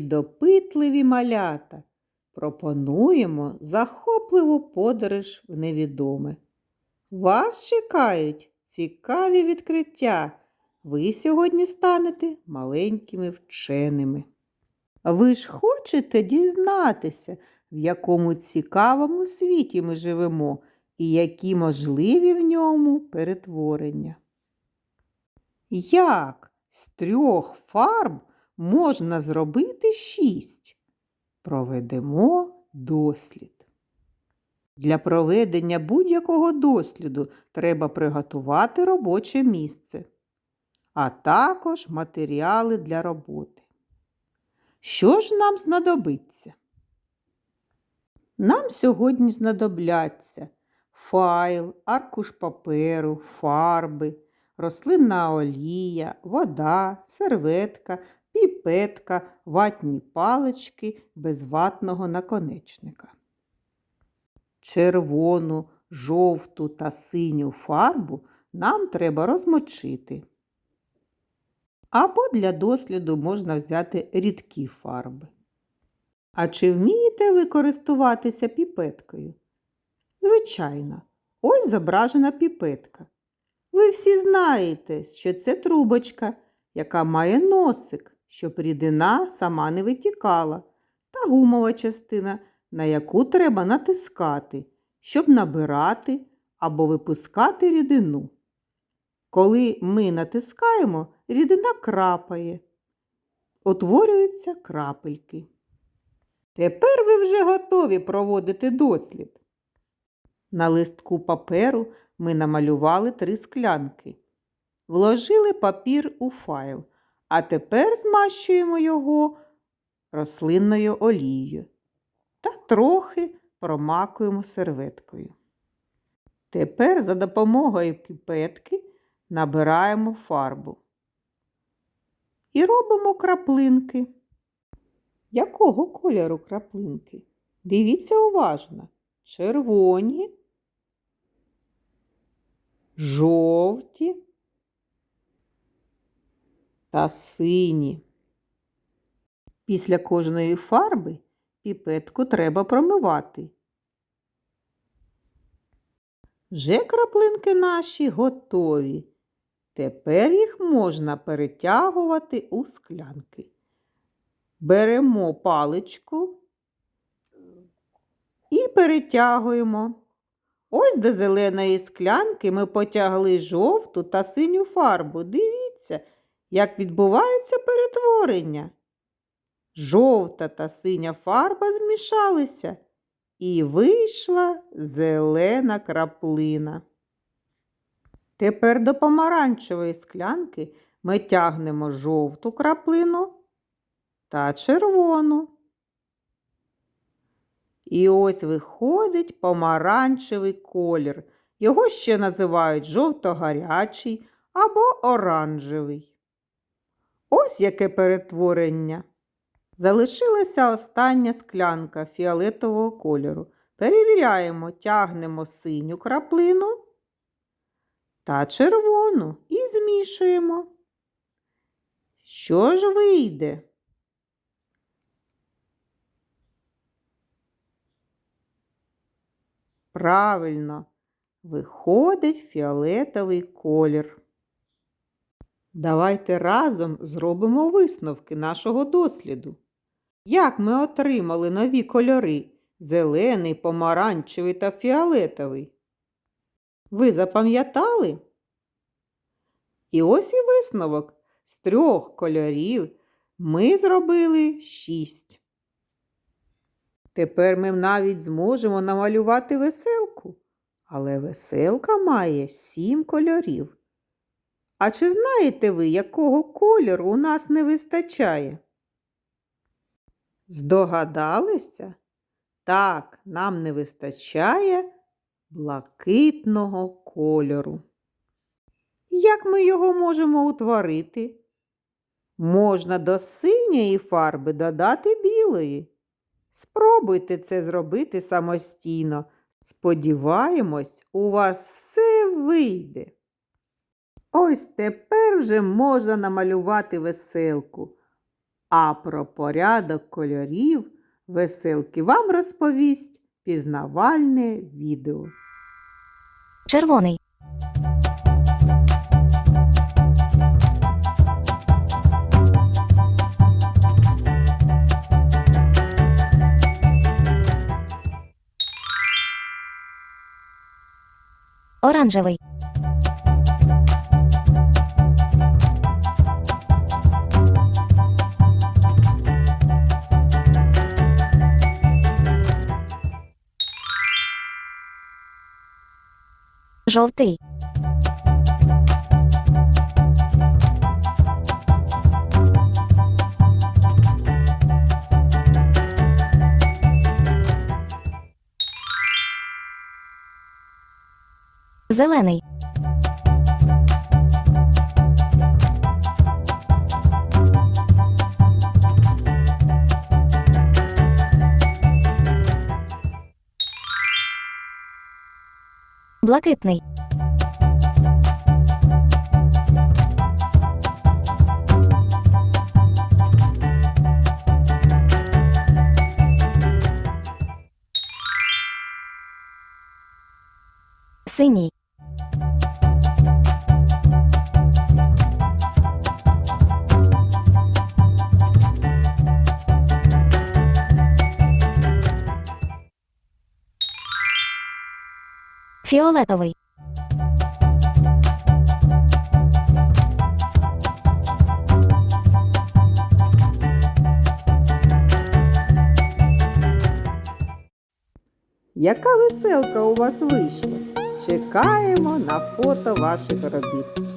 допитливі малята. Пропонуємо захопливу подорож в невідоме. Вас чекають цікаві відкриття. Ви сьогодні станете маленькими вченими. Ви ж хочете дізнатися, в якому цікавому світі ми живемо і які можливі в ньому перетворення. Як з трьох фарб можна зробити шість? Проведемо дослід. Для проведення будь-якого досліду треба приготувати робоче місце, а також матеріали для роботи. Що ж нам знадобиться? Нам сьогодні знадобляться файл, аркуш паперу, фарби, рослинна олія, вода, серветка, піпетка, ватні палички без ватного наконечника. Червону, жовту та синю фарбу нам треба розмочити. Або для досліду можна взяти рідкі фарби. А чи вмієте ви користуватися піпеткою? Звичайно, ось зображена піпетка. Ви всі знаєте, що це трубочка, яка має носик, щоб рідина сама не витікала, та гумова частина, на яку треба натискати, щоб набирати або випускати рідину. Коли ми натискаємо, рідина крапає, утворюються крапельки. Тепер ви вже готові проводити дослід. На листку паперу ми намалювали три склянки. Вложили папір у файл, а тепер змащуємо його рослинною олією та трохи промакуємо серветкою. Тепер за допомогою піпетки набираємо фарбу і робимо краплинки. Якого кольору краплинки? Дивіться уважно. Червоні, жовті та сині. Після кожної фарби піпетку треба промивати. Вже краплинки наші готові. Тепер їх можна перетягувати у склянки. Беремо паличку і перетягуємо. Ось до зеленої склянки ми потягли жовту та синю фарбу. Дивіться, як відбувається перетворення. Жовта та синя фарба змішалися і вийшла зелена краплина. Тепер до помаранчевої склянки ми тягнемо жовту краплину та червону. І ось виходить помаранчевий колір. Його ще називають жовто-гарячий або оранжевий. Ось яке перетворення. Залишилася остання склянка фіолетового кольору. Перевіряємо, тягнемо синю краплину та червону і змішуємо. Що ж вийде? Правильно, виходить фіолетовий колір. Давайте разом зробимо висновки нашого досліду. Як ми отримали нові кольори зелений, помаранчевий та фіолетовий? Ви запам'ятали? І ось і висновок. З трьох кольорів ми зробили шість. Тепер ми навіть зможемо намалювати веселку, але веселка має сім кольорів. А чи знаєте ви, якого кольору у нас не вистачає? Здогадалися? Так, нам не вистачає блакитного кольору. Як ми його можемо утворити? Можна до синьої фарби додати білої. Спробуйте це зробити самостійно. Сподіваємось, у вас все вийде. Ось тепер вже можна намалювати веселку. А про порядок кольорів веселки вам розповість пізнавальне відео. червоний, оранжевий, жовтий, зелений, блакитний, синій, фіолетовий, Яка веселка у вас вийшла? Чекаємо на фото ваших робіт.